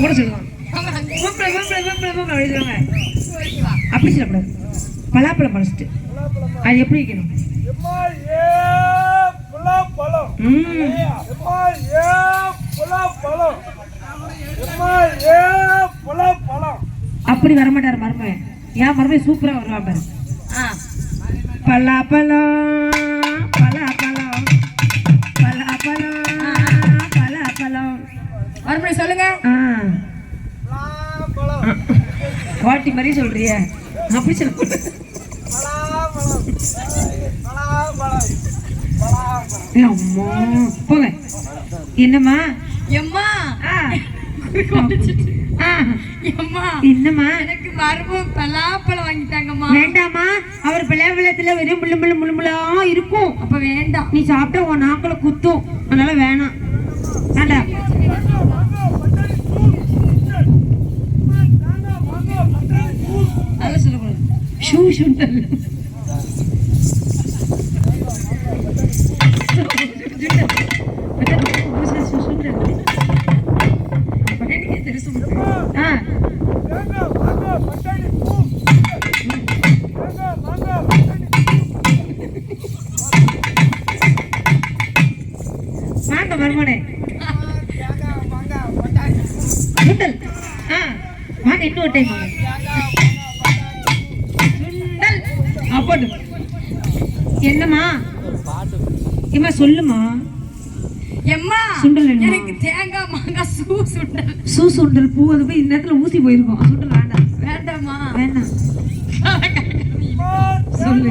கூட சொல்லுவாங்க. அப்படி சொல்லக்கூடாது. பலாப்பழம் பழச்சிட்டு அது எப்படி வைக்கணும்? பழம் அப்படி வரமாட்டார் மருமகன். ஏன் மருமகன் சூப்பராக வருவான் பாரு. ஆ. பல்லா பழம் பலா பழம் பலா பழம் பலா பழம் மறுபடியும் சொல்லுங்க. பாட்டி மாதிரி சொல்றிய. அப்படி சொல்லு அம்மா போங்க. என்னம்மா? எம்மா? என்னம்மா? எனக்கு மருமம் பலாப்பழம் வாங்கிட்டாங்கம்மா. வேண்டாமா அவர் பிள்ளைத்துல வெறும் முள்ளு முள்ளு முள்ளு முள்ளா இருக்கும். அப்ப வேண்டாம். நீ சாப்பிட்டா உன் நாக்குல குத்தும். அதனால வேணாம். வேண்டாம். ஷூ சுண்டல் ஆ தேங்காய் மருமனே சுண்டல் ஆ வாங்க இன்னொரு டைம் சுண்டல் அப்போட்டு என்னம்மா இம்மா சொல்லுமா எம்மா சுண்டல்? எனக்கு தேங்காய் மாங்காய் சூ சுண்டல் சூ சுண்டல் பூ அது போய் இந்த நேரத்துல ஊசி போயிருக்கும் சுண்டல் வேண்டாம் வேண்டாமா வேண்டாம் சொல்லு.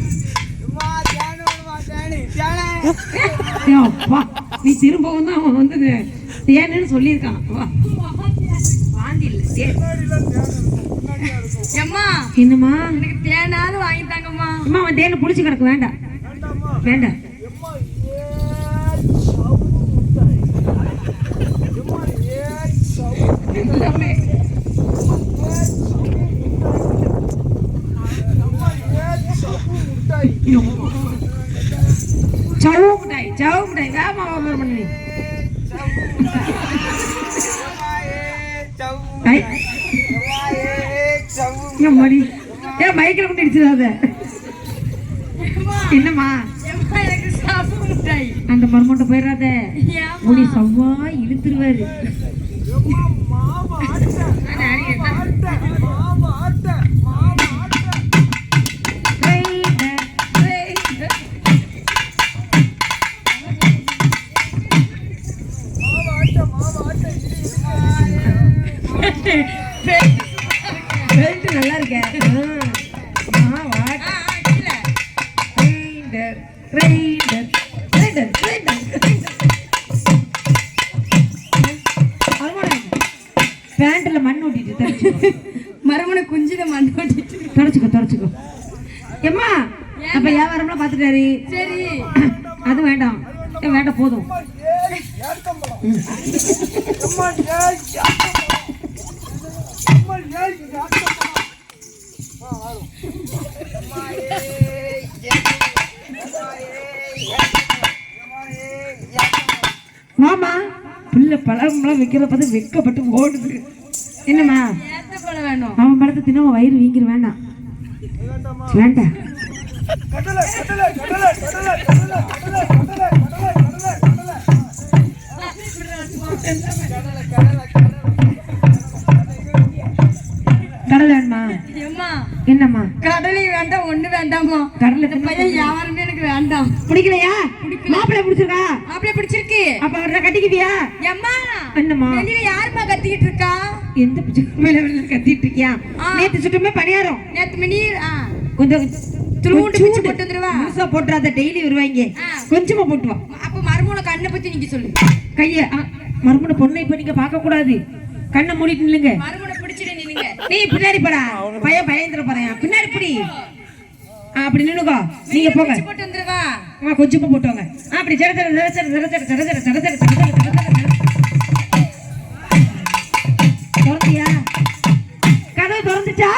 வா நீ திரும்பவும் தான் அவன் வந்தது. தேனுன்னு சொல்லியிருக்கான். என்னம்மா? எனக்கு தேனாலும் வாங்கி தாங்கம்மா. அம்மா அவன் தேனை புடிச்சு கிடக்கு. வேண்டாம். வேண்டாம். જવું નહીં જવું નહીં રામ આવર મને மடி ஏன் மைக்கில் கொண்டு இடிச்சிடாத என்னம்மா அந்த மர்மண்ட போயிடாத முடி சவ்வா இழுத்துருவாரு மாவா ஆட்ட மாவா ஆட்ட மண் ஓட்டிட்டு தொடச்சுக்கோ. மரமனை குஞ்சில மண் ஓட்டிட்டு தொடச்சுக்கோ. தொடச்சுக்கோ ஏம்மா அப்ப வியாபாரம்லாம் பாத்துட்டாரு சரி. அது வேண்டாம். வேண்டாம் போதும். மாமா பிள்ளை பழம்லாம் வைக்கிறப்ப வெக்கப்பட்டு ஓடுது. என்னம்மா? அவன் படத்தை தினம் வயிறு வீங்கிரு வேண்டாம். வேண்டாம். கடலை வேணுமா? என்னம்மா? கடலை வேண்டாம் ஒண்ணு வேண்டாமா கடலை பையன் யாருமே எனக்கு வேண்டாம். பிடிக்கலையா? மாப்பிள்ளை பிடிச்சிருக்கா? மாப்பிள்ளை பிடிச்சிருக்கு. அப்ப அவரை கட்டிக்குவியா எம்மா என்னம்மா? வெளியில யாரும்மா கத்திக்கிட்டு இருக்கா? எந்த மேல கத்திட்டு இருக்கியா. நேத்து சுட்டுமே பணியாரம். நேத்து மணி கொஞ்சம் துருவுண்டு பிச்சு. போட்டு வந்துருவா? முழுசா போட்டுறாத டெய்லி வருவாங்க. கொஞ்சமா போட்டு வா. அப்ப மருமூல கண்ணை பத்தி நீங்க சொல்லு. கைய மறுமண பொண்ணை இப்ப நீங்க பார்க்க கூடாது கண்ணை மூடிட்டு நில்லுங்க. மருமூல பிடிச்சிட்டு நின்னுங்க நீ பின்னாடி போடா. பையன் பயந்துட போறேன். பின்னாடி பிடி. அப்படி நின்னுக்கோ நீங்க போங்க போட்டு வந்துருவா ஆ, கொஞ்சமா போட்டுவாங்க அப்படி ஜட ஜட ஜட ஜட ஜட ஜட ஜட ஜட ஜட ஜட ஜட ஜட ஜட. திறந்தியா கதவு திறந்துச்சா